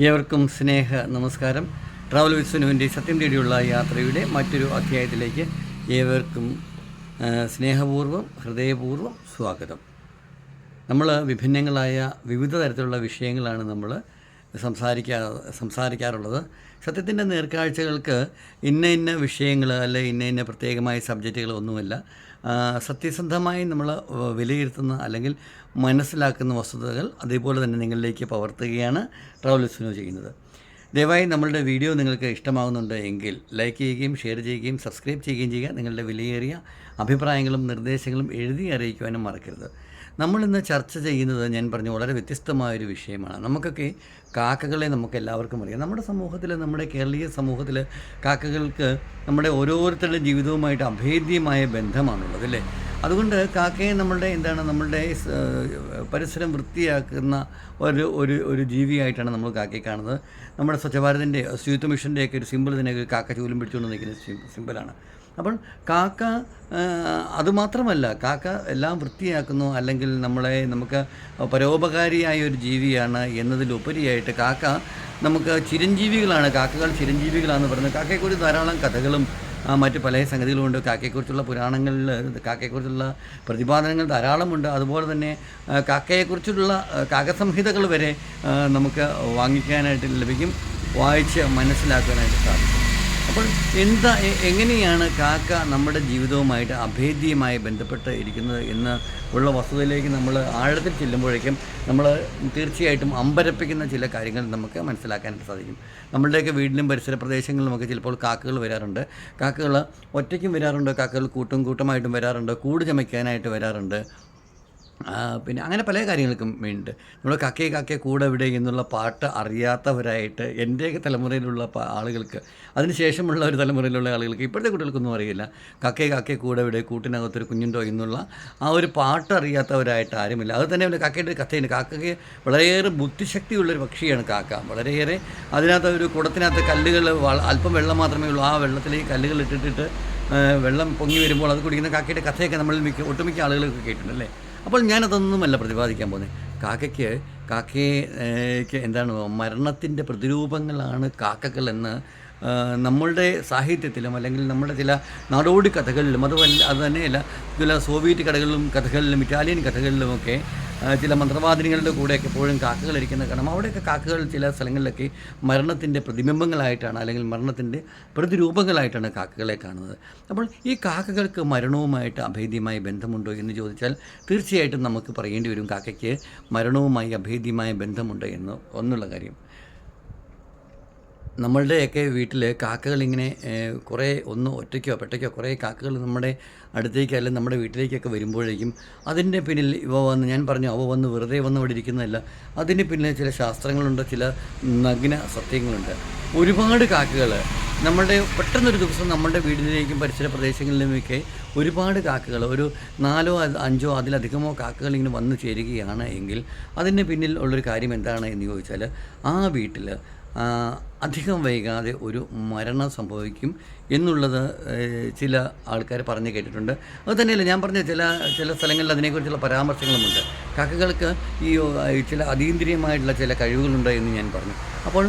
ഏവർക്കും സ്നേഹ നമസ്കാരം. ട്രാവൽ വിസ്വനുവിന്റെ സത്യം തേടിയുള്ള യാത്രയുടെ മറ്റൊരു അധ്യായത്തിലേക്ക് ഏവർക്കും സ്നേഹപൂർവം ഹൃദയപൂർവം സ്വാഗതം. നമ്മൾ വിഭിന്നങ്ങളായ വിവിധ തരത്തിലുള്ള വിഷയങ്ങളാണ് നമ്മൾ സംസാരിക്കാ സംസാരിക്കാറുള്ളത്. സത്യത്തിന്റെ നേർക്കാഴ്ചകൾക്ക് ഇന്ന ഇന്ന വിഷയങ്ങൾ അല്ലെ ഇന്ന ഇന്ന പ്രത്യേകമായ സബ്ജക്റ്റുകൾ ഒന്നുമല്ല. സത്യസന്ധമായി നമ്മൾ വിലയിരുത്തുന്ന അല്ലെങ്കിൽ മനസ്സിലാക്കുന്ന വസ്തുതകൾ അതേപോലെ തന്നെ നിങ്ങളിലേക്ക് പകർത്തുകയാണ് ട്രാവൽ ലിസ്റ്റിനു ചെയ്യുന്നത്. ദയവായി നമ്മളുടെ വീഡിയോ നിങ്ങൾക്ക് ഇഷ്ടമാകുന്നുണ്ട് എങ്കിൽ ലൈക്ക് ചെയ്യുകയും ഷെയർ ചെയ്യുകയും സബ്സ്ക്രൈബ് ചെയ്യുകയും ചെയ്യുക. നിങ്ങളുടെ വിലയേറിയ അഭിപ്രായങ്ങളും നിർദ്ദേശങ്ങളും എഴുതി അറിയിക്കുവാനും മറക്കരുത്. നമ്മളിന്ന് ചർച്ച ചെയ്യുന്നത് ഞാൻ പറഞ്ഞു വളരെ വ്യത്യസ്തമായൊരു വിഷയമാണ്. നമുക്കൊക്കെ കാക്കകളെ നമുക്ക് എല്ലാവർക്കും അറിയാം. നമ്മുടെ സമൂഹത്തിൽ നമ്മുടെ കേരളീയ സമൂഹത്തിൽ കാക്കകൾക്ക് നമ്മുടെ ഓരോരുത്തരുടെ ജീവിതവുമായിട്ട് അഭേദ്യമായ ബന്ധമാണുള്ളത് അല്ലേ? അതുകൊണ്ട് കാക്കയെ നമ്മളുടെ എന്താണ് നമ്മളുടെ പരിസരം വൃത്തിയാക്കുന്ന ഒരു ഒരു ഒരു ജീവിയായിട്ടാണ് നമ്മൾ കാക്കയെ കാണുന്നത്. നമ്മുടെ സ്വച്ഛ ഭാരതിന്റെ ശുചിത്വ മിഷന്റെയൊക്കെ ഒരു സിമ്പിൾ തന്നെ കാക്ക ചൂലും പിടിച്ചുകൊണ്ട് നിൽക്കുന്ന സിമ്പിളാണ് അപ്പോൾ കാക്ക അതുമാത്രമല്ല കാക്ക എല്ലാം വൃത്തിയാക്കുന്നു അല്ലെങ്കിൽ നമ്മളെ നമുക്ക് പരോപകാരിയായ ഒരു ജീവിയാണ് എന്നതിലുപരിയായിട്ട് കാക്ക നമുക്ക് ചിരഞ്ജീവികളാണ് കാക്കകൾ ചിരഞ്ജീവികളാണെന്ന് പറയുന്നത്. കാക്കയെക്കുറിച്ച് ധാരാളം കഥകളും മറ്റ് പല സംഗതികളുമുണ്ട്. കാക്കയെക്കുറിച്ചുള്ള പുരാണങ്ങളിൽ കാക്കയെക്കുറിച്ചുള്ള പ്രതിപാദനങ്ങൾ ധാരാളമുണ്ട്. അതുപോലെ തന്നെ കാക്കയെക്കുറിച്ചുള്ള കാക്കസംഹിതകൾ വരെ നമുക്ക് വാങ്ങിക്കാനായിട്ട് ലഭിക്കും. വായിച്ച് മനസ്സിലാക്കാനായിട്ട് സാധിക്കും. അപ്പോൾ എന്താ എങ്ങനെയാണ് കാക്ക നമ്മുടെ ജീവിതവുമായിട്ട് അഭേദ്യമായി ബന്ധപ്പെട്ട് ഇരിക്കുന്നത് എന്ന് ഉള്ള വസ്തുതയിലേക്ക് നമ്മൾ ആഴത്തിൽ ചെല്ലുമ്പോഴേക്കും നമ്മൾ തീർച്ചയായിട്ടും അമ്പരപ്പിക്കുന്ന ചില കാര്യങ്ങൾ നമുക്ക് മനസ്സിലാക്കാനായിട്ട് സാധിക്കും. നമ്മളുടെയൊക്കെ വീടിലും പരിസര പ്രദേശങ്ങളിലുമൊക്കെ ചിലപ്പോൾ കാക്കകൾ വരാറുണ്ട്. കാക്കകൾ ഒറ്റയ്ക്കും വരാറുണ്ട് കാക്കകൾ കൂട്ടും കൂട്ടമായിട്ടും വരാറുണ്ട് കൂട് ചമയ്ക്കാനായിട്ട് വരാറുണ്ട്. പിന്നെ അങ്ങനെ പല കാര്യങ്ങൾക്കും വേണ്ടിയിട്ട് നമ്മൾ കക്കേ കക്കേ കൂടെ ഇവിടെ എന്നുള്ള പാട്ട് അറിയാത്തവരായിട്ട് എന്റെയൊക്കെ തലമുറയിലുള്ള ആളുകൾക്ക് അതിനുശേഷമുള്ള ഒരു തലമുറയിലുള്ള ആളുകൾക്ക് ഇപ്പോഴത്തെ കുട്ടികൾക്കൊന്നും അറിയില്ല. കക്കേ കക്കേ കൂടെ ഇവിടെ കൂട്ടിനകത്തൊരു കുഞ്ഞുണ്ടോ എന്നുള്ള ആ ഒരു പാട്ട് അറിയാത്തവരായിട്ട് ആരുമില്ല. അത് തന്നെയല്ല കക്കയുടെ കഥയുണ്ട് കാക്കയ്ക്ക് വളരെയേറെ ബുദ്ധിശക്തിയുള്ളൊരു പക്ഷിയാണ് കാക്ക. വളരെയേറെ അതിനകത്ത് ഒരു കുടത്തിനകത്ത് കല്ലുകൾ അല്പം വെള്ളം മാത്രമേ ഉള്ളൂ. ആ വെള്ളത്തിലേക്ക് കല്ലുകൾ ഇട്ടിട്ടിട്ട് വെള്ളം പൊങ്ങി വരുമ്പോൾ അത് കുടിക്കുന്ന കാക്കയുടെ കഥയൊക്കെ നമ്മൾ മിക്ക ഒട്ടുമിക്ക ആളുകളൊക്കെ കേട്ടിട്ടുണ്ട് അല്ലേ? അപ്പോൾ ഞാനതൊന്നുമല്ല പ്രതിപാദിക്കാൻ പോകുന്നത് കാക്കയ്ക്ക് കാക്കയ്ക്ക് എന്താണ് മരണത്തിന്റെ പ്രതിരൂപങ്ങളാണ് കാക്കകൾ എന്ന് നമ്മളുടെ സാഹിത്യത്തിലും അല്ലെങ്കിൽ നമ്മുടെ ചില നാടോടി കഥകളിലും അതുമല്ല അത് തന്നെയല്ല ചില സോവിയറ്റ് കഥകളിലും കഥകളിലും ഇറ്റാലിയൻ കഥകളിലുമൊക്കെ ചില മന്ത്രവാദിനികളുടെ കൂടെയൊക്കെ എപ്പോഴും കാക്കകൾ ഇരിക്കുന്ന കാരണം അവിടെയൊക്കെ കാക്കകൾ ചില സ്ഥലങ്ങളിലൊക്കെ മരണത്തിന്റെ പ്രതിബിംബങ്ങളായിട്ടാണ് അല്ലെങ്കിൽ മരണത്തിന്റെ പ്രതിരൂപങ്ങളായിട്ടാണ് കാക്കകളെ കാണുന്നത്. അപ്പോൾ ഈ കാക്കകൾക്ക് മരണവുമായിട്ട് അഭേദ്യമായ ബന്ധമുണ്ടോ എന്ന് ചോദിച്ചാൽ തീർച്ചയായിട്ടും നമുക്ക് പറയേണ്ടി വരും കാക്കയ്ക്ക് മരണവുമായി അഭേദ്യമായ ബന്ധമുണ്ട് എന്ന് ഒന്നുള്ള കാര്യം. നമ്മളുടെയൊക്കെ വീട്ടിൽ കാക്കകൾ ഇങ്ങനെ കുറേ ഒന്ന് ഒറ്റയ്ക്കോ പെട്ടയ്ക്കോ കുറേ കാക്കകൾ നമ്മുടെ അടുത്തേക്ക് അല്ലെങ്കിൽ നമ്മുടെ വീട്ടിലേക്കൊക്കെ വരുമ്പോഴേക്കും അതിന്റെ പിന്നിൽ ഇവ വന്ന് ഞാൻ പറഞ്ഞു അവ വന്ന് വെറുതെ വന്ന് അവിടെ ഇരിക്കുന്നതല്ല അതിന് പിന്നിൽ ചില ശാസ്ത്രങ്ങളുണ്ട് ചില നഗ്ന സത്യങ്ങളുണ്ട്. ഒരുപാട് കാക്കകൾ നമ്മളുടെ പെട്ടെന്നൊരു ദിവസം നമ്മുടെ വീടിലേക്കും പരിസര പ്രദേശങ്ങളിലുമൊക്കെ ഒരുപാട് കാക്കകൾ ഒരു നാലോ അഞ്ചോ അതിലധികമോ കാക്കകൾ ഇങ്ങനെ വന്നു ചേരുകയാണ് എങ്കിൽ അതിന്റെ പിന്നിൽ ഉള്ളൊരു കാര്യം എന്താണ് എന്ന് ചോദിച്ചാൽ ആ വീട്ടിൽ അധികം വൈകാതെ ഒരു മരണം സംഭവിക്കും എന്നുള്ളത് ചില ആൾക്കാർ പറഞ്ഞു കേട്ടിട്ടുണ്ട്. അത് തന്നെയല്ല ഞാൻ പറഞ്ഞ ചില ചില സ്ഥലങ്ങളിൽ അതിനെക്കുറിച്ചുള്ള പരാമർശങ്ങളുമുണ്ട്. കാക്കകൾക്ക് ഈ ചില അതീന്ദ്രിയമായിട്ടുള്ള ചില കഴിവുകളുണ്ട് എന്ന് ഞാൻ പറഞ്ഞു. അപ്പോൾ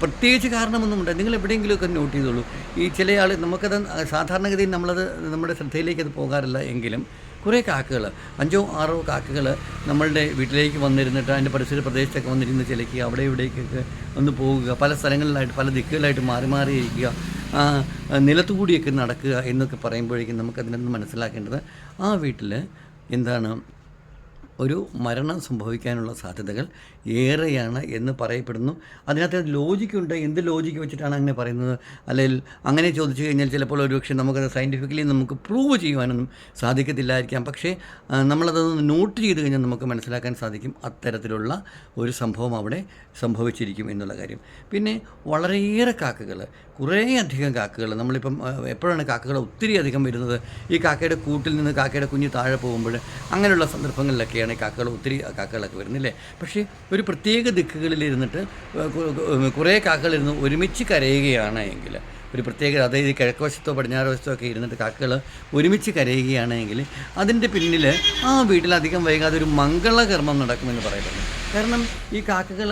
പ്രത്യേകിച്ച് കാരണമൊന്നുമുണ്ട്. നിങ്ങൾ എവിടെയെങ്കിലുമൊക്കെ നോട്ട് ചെയ്തോളൂ. ഈ ചില ആൾ നമുക്കത് സാധാരണഗതിയിൽ നമ്മളത് നമ്മുടെ ശ്രദ്ധയിലേക്ക് അത് പോകാറില്ല എങ്കിലും കുറേ കാക്കകൾ അഞ്ചോ ആറോ കാക്കകൾ നമ്മളുടെ വീട്ടിലേക്ക് വന്നിരുന്നിട്ട് അതിന്റെ പരിസര പ്രദേശത്തൊക്കെ വന്നിരുന്ന് ചിലക്കുക അവിടെ ഇവിടേക്കൊക്കെ ഒന്ന് പോവുക പല സ്ഥലങ്ങളിലായിട്ട് പല ദിക്കുകളായിട്ട് മാറി മാറി ഇരിക്കുക നിലത്തുകൂടിയൊക്കെ നടക്കുക എന്നൊക്കെ പറയുമ്പോഴേക്കും നമുക്കതിനൊന്ന് മനസ്സിലാക്കേണ്ടത് ആ വീട്ടിൽ എന്താണ് ഒരു മരണം സംഭവിക്കാനുള്ള സാധ്യതകൾ ഏറെയാണ് എന്ന് പറയപ്പെടുന്നു. അതിനകത്ത് ലോജിക്കുണ്ട് എന്ത് ലോജിക്ക് വെച്ചിട്ടാണ് അങ്ങനെ പറയുന്നത്? അല്ലെങ്കിൽ അങ്ങനെ ചോദിച്ചു കഴിഞ്ഞാൽ ചിലപ്പോൾ ഒരുപക്ഷെ നമുക്കത് സയന്റിഫിക്കലി നമുക്ക് പ്രൂവ് ചെയ്യുവാനൊന്നും സാധിക്കത്തില്ലായിരിക്കാം. പക്ഷേ നമ്മളതൊന്ന് നോട്ട് ചെയ്ത് കഴിഞ്ഞാൽ നമുക്ക് മനസ്സിലാക്കാൻ സാധിക്കും അത്തരത്തിലുള്ള ഒരു സംഭവം അവിടെ സംഭവിച്ചിരിക്കും എന്നുള്ള കാര്യം. പിന്നെ വളരെയേറെ കാക്കകൾ കുറേയധികം കാക്കകൾ. നമ്മളിപ്പം എപ്പോഴാണ് കാക്കകൾ ഒത്തിരി അധികം വരുന്നത്? ഈ കാക്കയുടെ കൂട്ടിൽ നിന്ന് കാക്കയുടെ കുഞ്ഞ് താഴെ പോകുമ്പോൾ അങ്ങനെയുള്ള സന്ദർഭങ്ങളിലൊക്കെയാണ് ഈ കാക്കകൾ ഒത്തിരി കാക്കകളൊക്കെ വരുന്നില്ലേ പക്ഷേ ഒരു പ്രത്യേക ദിക്കുകളിലിരുന്നിട്ട് കുറേ കാക്കകളിരുന്ന് ഒരുമിച്ച് കരയുകയാണ് എങ്കിൽ ഒരു പ്രത്യേക അതായത് ഈ കിഴക്കുവശത്തോ പടിഞ്ഞാറ് വശത്തോ ഒക്കെ ഇരുന്നിട്ട് കാക്കകൾ ഒരുമിച്ച് കരയുകയാണെങ്കിൽ അതിന്റെ പിന്നിൽ ആ വീട്ടിൽ അധികം വൈകാതെ ഒരു മംഗളകർമ്മം നടക്കുമെന്ന് പറയപ്പെടുന്നു കാരണം ഈ കാക്കകൾ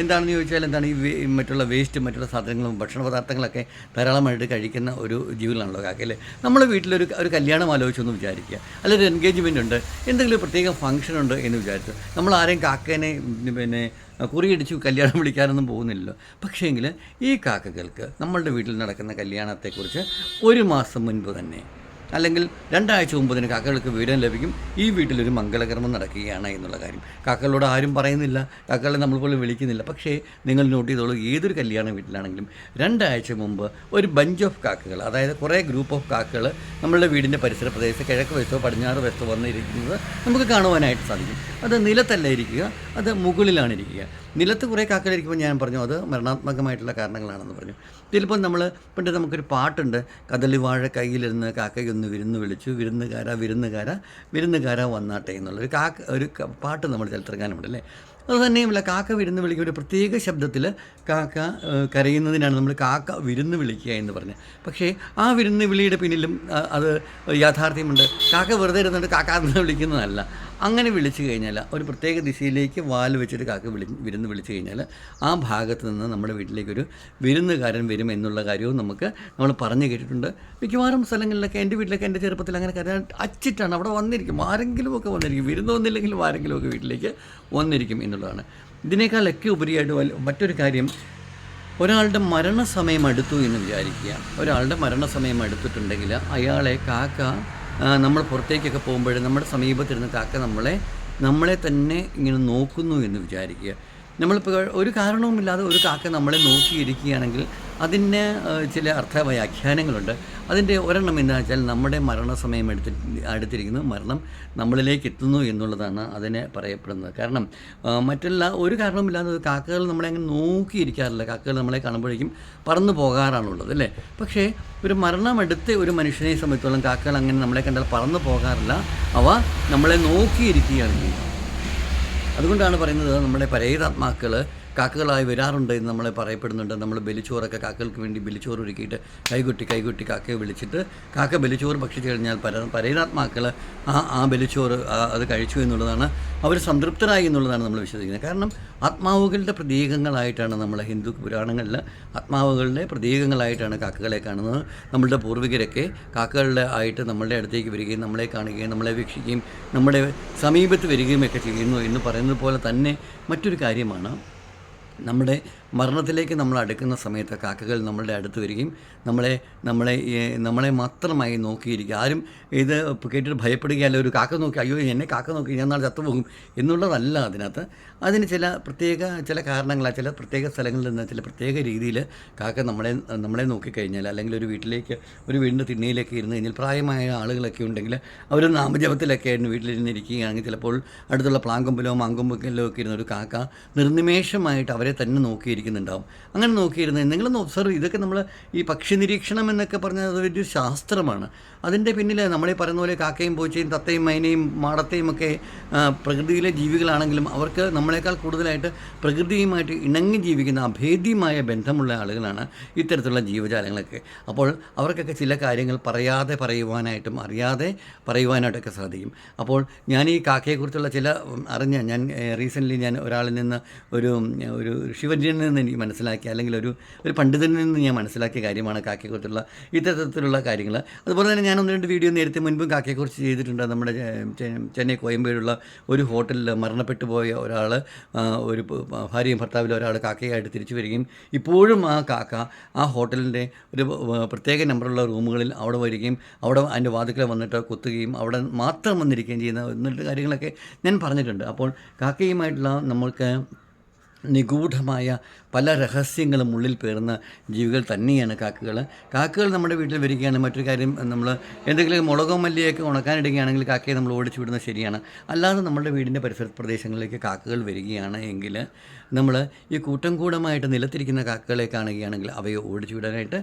എന്താണെന്ന് ചോദിച്ചാൽ എന്താണ് ഈ മറ്റുള്ള വേസ്റ്റ് മറ്റുള്ള സാധനങ്ങളും ഭക്ഷണ പദാർത്ഥങ്ങളൊക്കെ ധാരാളമായിട്ട് കഴിക്കുന്ന ഒരു ജീവികളാണല്ലോ കാക്കയിൽ നമ്മുടെ വീട്ടിലൊരു ഒരു കല്യാണം ആലോചിച്ചൊന്ന് വിചാരിക്കുക. അല്ലെങ്കിൽ ഒരു എൻഗേജ്മെന്റ് ഉണ്ട്. എന്തെങ്കിലും പ്രത്യേക ഫംഗ്ഷൻ ഉണ്ട് എന്ന് വിചാരിച്ചു. നമ്മൾ ആരെയും കാക്കേനെ പിന്നെ കുറിയടിച്ച് കല്യാണം വിളിക്കാനൊന്നും പോകുന്നില്ലല്ലോ. പക്ഷേങ്കിൽ ഈ കാക്കകൾക്ക് നമ്മളുടെ വീട്ടിൽ നടക്കുന്ന കല്യാണത്തെക്കുറിച്ച് ഒരു മാസം മുൻപ് തന്നെ അല്ലെങ്കിൽ രണ്ടാഴ്ച മുമ്പ് തന്നെ കാക്കകൾക്ക് വിവരം ലഭിക്കും. ഈ വീട്ടിലൊരു മംഗളകർമ്മം നടക്കുകയാണ് എന്നുള്ള കാര്യം. കാക്കകളോട് ആരും പറയുന്നില്ല. കാക്കകളെ നമ്മൾ പോലും വിളിക്കുന്നില്ല. പക്ഷേ നിങ്ങൾ നോട്ട് ചെയ്തോളൂ ഏതൊരു കല്യാണ വീട്ടിലാണെങ്കിലും രണ്ടാഴ്ച മുമ്പ് ഒരു ബഞ്ച് ഓഫ് കാക്കകൾ അതായത് കുറേ ഗ്രൂപ്പ് ഓഫ് കാക്കകൾ നമ്മളുടെ വീടിന്റെ പരിസര പ്രദേശത്ത് കിഴക്ക് വശത്തോ പടിഞ്ഞാറ് വശത്തോ വന്നിരിക്കുന്നത് നമുക്ക് കാണുവാനായിട്ട് സാധിക്കും. അത് നിലത്തല്ല ഇരിക്കുക അത് മുകളിലാണ് ഇരിക്കുക. നിലത്ത് കുറേ കാക്കകളിരിക്കുമ്പോൾ ഞാൻ പറഞ്ഞു അത് മരണാത്മകമായിട്ടുള്ള കാരണങ്ങളാണെന്ന് പറഞ്ഞു. ചിലപ്പോൾ നമ്മൾ പണ്ട് നമുക്കൊരു പാട്ടുണ്ട്. കദളി വാഴ കയ്യിലിരുന്ന് കാക്കയൊന്ന് വിരുന്ന് വിളിച്ചു. വിരുന്നുകാര വിരുന്നുകാര വിരുന്നുകാര വന്നാട്ടെ എന്നുള്ളൊരു കാക്ക ഒരു പാട്ട് നമ്മൾ ചിലത്തിറങ്ങാനുണ്ട് അല്ലേ? അത് തന്നെയുമല്ല കാക്ക വിരുന്ന് വിളിക്കുന്ന ഒരു പ്രത്യേക ശബ്ദത്തിൽ കാക്ക കരയുന്നതിനാണ് നമ്മൾ കാക്ക വിരുന്ന് വിളിക്കുക എന്ന് പറഞ്ഞത്. പക്ഷേ ആ വിരുന്ന് വിളിയുടെ പിന്നിലും അത് യാഥാർത്ഥ്യമുണ്ട്. കാക്ക വെറുതെ ഇരുന്നുകൊണ്ട് കാക്ക എന്ന് വിളിക്കുന്നതല്ല. അങ്ങനെ വിളിച്ചു കഴിഞ്ഞാൽ ഒരു പ്രത്യേക ദിശയിലേക്ക് വാൽ വെച്ചിട്ട് കാക്ക വിളി വിരുന്ന് വിളിച്ചു കഴിഞ്ഞാൽ ആ ഭാഗത്ത് നിന്ന് നമ്മുടെ വീട്ടിലേക്കൊരു വിരുന്നുകാരൻ വരും എന്നുള്ള കാര്യവും നമുക്ക് നമ്മൾ പറഞ്ഞു കേട്ടിട്ടുണ്ട്. മിക്കവാറും സ്ഥലങ്ങളിലൊക്കെ എന്റെ വീട്ടിലൊക്കെ എന്റെ ചെറുപ്പത്തിൽ അങ്ങനെ കരുതാൻ അച്ചിട്ടാണ്. അവിടെ വന്നിരിക്കും. ആരെങ്കിലുമൊക്കെ വന്നിരിക്കും. വിരുന്ന് വന്നില്ലെങ്കിലും ആരെങ്കിലുമൊക്കെ വീട്ടിലേക്ക് വന്നിരിക്കും എന്നുള്ളതാണ്. ഇതിനേക്കാളൊക്കെ ഉപരിയായിട്ട് മറ്റൊരു കാര്യം ഒരാളുടെ മരണസമയം അടുത്തു എന്ന് വിചാരിക്കുക. ഒരാളുടെ മരണസമയം അടുത്തിട്ടുണ്ടെങ്കിൽ അയാളെ കാക്ക നമ്മൾ പുറത്തേക്കൊക്കെ പോകുമ്പോൾ നമ്മുടെ സമീപത്തിരുന്ന കാക്ക നമ്മളെ നമ്മളെ തന്നെ ഇങ്ങനെ നോക്കുന്നു എന്ന് വിചാരിക്കുക. നമ്മളിപ്പോൾ ഒരു കാരണവുമില്ലാതെ ഒരു കാക്ക നമ്മളെ നോക്കിയിരിക്കുകയാണെങ്കിൽ അതിന് ചില അർത്ഥ വ്യാഖ്യാനങ്ങളുണ്ട് അതിന്റെ ഒരെണ്ണം എന്താ വെച്ചാൽ നമ്മുടെ മരണസമയം എടുത്തി അടുത്തിരിക്കുന്നു. മരണം നമ്മളിലേക്ക് എത്തുന്നു എന്നുള്ളതാണ് അതിനെ പറയപ്പെടുന്നത്. കാരണം മറ്റെല്ലാ ഒരു കാരണവുമില്ലാതെ കാക്കകൾ നമ്മളെ അങ്ങനെ നോക്കിയിരിക്കാറില്ല. കാക്കകൾ നമ്മളെ കാണുമ്പോഴേക്കും പറന്നു പോകാറാണുള്ളത് അല്ലേ? പക്ഷേ ഒരു മരണമെടുത്ത് ഒരു മനുഷ്യനെ സംബന്ധിച്ചോളം കാക്കകൾ അങ്ങനെ നമ്മളെ കണ്ടാൽ പറന്നു പോകാറില്ല. അവ നമ്മളെ നോക്കിയിരിക്കുകയാണ് ചെയ്യുന്നത്. അതുകൊണ്ടാണ് പറയുന്നത് നമ്മുടെ പരേതാത്മാക്കൾ കാക്കകളായി വരാറുണ്ട് എന്ന് നമ്മളെ പറയപ്പെടുന്നുണ്ട്. നമ്മൾ ബലിച്ചോറൊക്കെ കാക്കകൾക്ക് വേണ്ടി ബലിച്ചോറ് ഒരുക്കിയിട്ട് കൈകൊട്ടി കൈകൊട്ടി കാക്കയെ വിളിച്ചിട്ട് കാക്ക ബലിച്ചോറ് ഭക്ഷിച്ചു കഴിഞ്ഞാൽ പര പരേതാത്മാക്കൾ ആ ആ ബലിച്ചോറ് അത് കഴിച്ചു എന്നുള്ളതാണ് അവർ സംതൃപ്തരായി എന്നുള്ളതാണ് നമ്മൾ വിശ്വസിക്കുന്നത്. കാരണം ആത്മാവുകളുടെ പ്രതീകങ്ങളായിട്ടാണ് നമ്മൾ ഹിന്ദു പുരാണങ്ങളിൽ ആത്മാവുകളുടെ പ്രതീകങ്ങളായിട്ടാണ് കാക്കകളെ കാണുന്നത്. നമ്മളുടെ പൂർവികരൊക്കെ കാക്കകളുടെ ആയിട്ട് നമ്മളുടെ അടുത്തേക്ക് വരികയും നമ്മളെ കാണുകയും നമ്മളെ വീക്ഷിക്കുകയും നമ്മുടെ സമീപത്ത് വരികയും ഒക്കെ ചെയ്യുന്നു എന്ന് പറയുന്നത് പോലെ തന്നെ മറ്റൊരു കാര്യമാണ് നമ്മുടെ മരണത്തിലേക്ക് നമ്മൾ അടുക്കുന്ന സമയത്ത് കാക്കകൾ നമ്മളുടെ അടുത്ത് വരികയും നമ്മളെ നമ്മളെ നമ്മളെ മാത്രമായി നോക്കിയിരിക്കുക. ആരും ഇത് കേട്ടിട്ട് ഭയപ്പെടുകയല്ല ഒരു കാക്ക നോക്കി അയ്യോ എന്നെ കാക്ക നോക്കി ഞാൻ നാളെ ചത്തുപോകും എന്നുള്ളതല്ല അതിനകത്ത്. അതിന് ചില പ്രത്യേക ചില കാരണങ്ങളാണ് ചില പ്രത്യേക സ്ഥലങ്ങളിൽ നിന്ന് ചില പ്രത്യേക രീതിയിൽ കാക്ക നമ്മളെ നമ്മളെ നോക്കിക്കഴിഞ്ഞാൽ അല്ലെങ്കിൽ ഒരു വീട്ടിലേക്ക് ഒരു വീടിന്റെ തിണ്ണയിലേക്ക് ഇരുന്ന് കഴിഞ്ഞാൽ പ്രായമായ ആളുകളൊക്കെ ഉണ്ടെങ്കിൽ അവർ നാമജപത്തിലൊക്കെ ആയിരുന്നു വീട്ടിലിരുന്ന് ഇരിക്കുകയാണെങ്കിൽ ചിലപ്പോൾ അടുത്തുള്ള പ്ലാങ്കൊമ്പിലോ മാങ്കൊമ്പിലോ ഒക്കെ ഇരുന്ന ഒരു കാക്ക നിർനിമേഷമായിട്ട് അവരെ തന്നെ നോക്കിയിരിക്കുന്നുണ്ടാവും അങ്ങനെ നോക്കിയിരുന്നത് നിങ്ങൾ ഒബ്സർവ് ഇതൊക്കെ നമ്മൾ ഈ പക്ഷി നിരീക്ഷണം എന്നൊക്കെ പറഞ്ഞാൽ അത് വലിയൊരു ശാസ്ത്രമാണ്. അതിന്റെ പിന്നിൽ നമ്മളെ പറയുന്ന പോലെ കാക്കയും പൂച്ചയും തത്തയും മൈനയും മാടത്തെയും ഒക്കെ പ്രകൃതിയിലെ ജീവികളാണെങ്കിലും അവർക്ക് നമ്മളെക്കാൾ കൂടുതലായിട്ട് പ്രകൃതിയുമായിട്ട് ഇണങ്ങി ജീവിക്കുന്ന അഭേദ്യമായ ബന്ധമുള്ള ആളുകളാണ് ഇത്തരത്തിലുള്ള ജീവജാലങ്ങളൊക്കെ. അപ്പോൾ അവർക്കൊക്കെ ചില കാര്യങ്ങൾ പറയാതെ പറയുവാനായിട്ടും അറിയാതെ പറയുവാനായിട്ടൊക്കെ സാധിക്കും. അപ്പോൾ ഞാൻ ഈ കാക്കയെക്കുറിച്ചുള്ള ചില അറിഞ്ഞ ഞാൻ റീസെന്റ്ലി ഞാൻ ഒരാളിൽ നിന്ന് ഒരു ഒരു ഒരു നിന്ന് എനിക്ക് മനസ്സിലാക്കിയ അല്ലെങ്കിൽ ഒരു ഒരു പണ്ഡിതനിൽ നിന്ന് ഞാൻ മനസ്സിലാക്കിയ കാര്യമാണ് കാക്കയെക്കുറിച്ചുള്ള ഇത്തരത്തിലുള്ള കാര്യങ്ങൾ. അതുപോലെ തന്നെ ഞാൻ ഒന്ന് രണ്ട് വീഡിയോ നേരത്തെ മുൻപും കാക്കയെക്കുറിച്ച് ചെയ്തിട്ടുണ്ട്. നമ്മുടെ ചെന്നൈ കോയമ്പേടുള്ള ഒരു ഹോട്ടലിൽ മരണപ്പെട്ടു പോയ ഒരാൾ ഒരു ഭാര്യയും ഭർത്താവിലും ഒരാൾ കാക്കയായിട്ട് തിരിച്ചു വരികയും ഇപ്പോഴും ആ കാക്ക ആ ഹോട്ടലിന്റെ ഒരു പ്രത്യേക നമ്പറുള്ള റൂമുകളിൽ അവിടെ വരികയും അവിടെ അതിന്റെ വാതിക്കൽ വന്നിട്ട് കുത്തുകയും അവിടെ മാത്രം വന്നിരിക്കുകയും ചെയ്യുന്ന എന്നിട്ട് കാര്യങ്ങളൊക്കെ ഞാൻ പറഞ്ഞിട്ടുണ്ട്. അപ്പോൾ കാക്കയുമായിട്ടുള്ള നമ്മൾക്ക് നിഗൂഢമായ പല രഹസ്യങ്ങളും ഉള്ളിൽ പേർന്ന ജീവികൾ തന്നെയാണ് കാക്കകൾ. കാക്കകൾ നമ്മുടെ വീട്ടിൽ വരികയാണ്. മറ്റൊരു കാര്യം നമ്മൾ എന്തെങ്കിലും മുളകോ മല്ലിയൊക്കെ ഉണക്കാനിടുകയാണെങ്കിൽ കാക്കയെ നമ്മൾ ഓടിച്ചു വിടുന്നത് ശരിയാണ്. അല്ലാതെ നമ്മുടെ വീടിന്റെ പരിസര പ്രദേശങ്ങളിലേക്ക് കാക്കകൾ വരികയാണ് എങ്കിൽ നമ്മൾ ഈ കൂട്ടം കൂടമായിട്ട് നിലത്തിരിക്കുന്ന കാക്കകളെ കാണുകയാണെങ്കിൽ അവയെ ഓടിച്ചു വിടാനായിട്ട്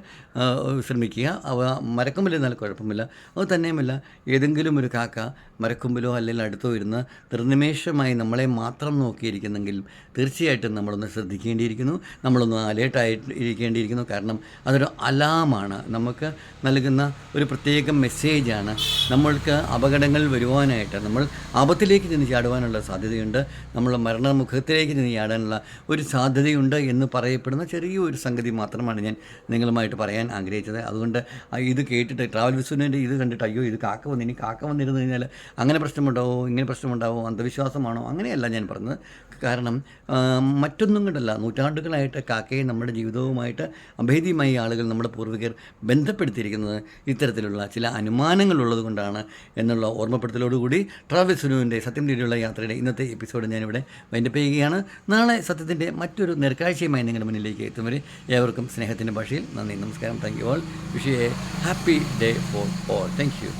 ശ്രമിക്കുക. അവ മരക്കൊമ്പിൽ നിന്നാൽ കുഴപ്പമില്ല. അത് തന്നെയുമല്ല ഏതെങ്കിലും ഒരു കാക്ക മരക്കുമ്പിലോ അല്ലെങ്കിൽ അടുത്തോ ഇരുന്ന് നിർനിമേഷമായി നമ്മളെ മാത്രം നോക്കിയിരിക്കുന്നെങ്കിൽ തീർച്ചയായിട്ടും നമ്മളൊന്ന് ശ്രദ്ധിക്കേണ്ടിയിരിക്കുന്നു. നമ്മളൊന്ന് അലേർട്ടായിട്ട് ഇരിക്കേണ്ടിയിരിക്കുന്നു കാരണം അതൊരു അലാമാണ്. നമുക്ക് നൽകുന്ന ഒരു പ്രത്യേക മെസ്സേജാണ്. നമ്മൾക്ക് അപകടങ്ങൾ വരുവാനായിട്ട് നമ്മൾ ആപത്തിലേക്ക് ചെന്ന് ചാടുവാനുള്ള സാധ്യതയുണ്ട്. നമ്മൾ മരണമുഖത്തിലേക്ക് ചെന്ന് ചാടാനുള്ള ഒരു സാധ്യതയുണ്ട് എന്ന് പറയപ്പെടുന്ന ചെറിയൊരു സംഗതി മാത്രമാണ് ഞാൻ നിങ്ങളുമായിട്ട് പറയാൻ ആഗ്രഹിച്ചത്. അതുകൊണ്ട് ഇത് കേട്ടിട്ട് ട്രാവൽ വിസുവിന്റെ ഇത് കണ്ടിട്ട് അയ്യോ ഇത് കാക്ക വന്നു ഇനി കാക്ക വന്നിരുന്നു കഴിഞ്ഞാൽ അങ്ങനെ പ്രശ്നമുണ്ടാവോ ഇങ്ങനെ പ്രശ്നമുണ്ടാവോ അന്ധവിശ്വാസമാണോ അങ്ങനെയല്ല ഞാൻ പറഞ്ഞത്. കാരണം മറ്റൊന്നും കൊണ്ടല്ല നൂറ്റാണ്ടുകളായിട്ട് കാക്കയെ നമ്മുടെ ജീവിതവുമായിട്ട് അഭേദ്യമായി ആളുകൾ നമ്മുടെ പൂർവികർ ബന്ധപ്പെടുത്തിയിരിക്കുന്നത് ഇത്തരത്തിലുള്ള ചില അനുമാനങ്ങളുള്ളത് കൊണ്ടാണ് എന്നുള്ള ഓർമ്മപ്പെടുത്തലോടുകൂടി ട്രാവൽ സുനുവിന്റെ സത്യം തേടിയുള്ള യാത്രയുടെ ഇന്നത്തെ എപ്പിസോഡ് ഞാനിവിടെ വൈൻഡപ്പ് ചെയ്യുകയാണ്. നാളെ സത്യത്തിന്റെ മറ്റൊരു നെർക്കാഴ്ചയുമായി നിങ്ങളുടെ മുന്നിലേക്ക് എത്തും വരെ ഏവർക്കും സ്നേഹത്തിന്റെ ഭാഷയിൽ നന്ദി നമസ്കാരം. Thank you all wish a happy day for all thank you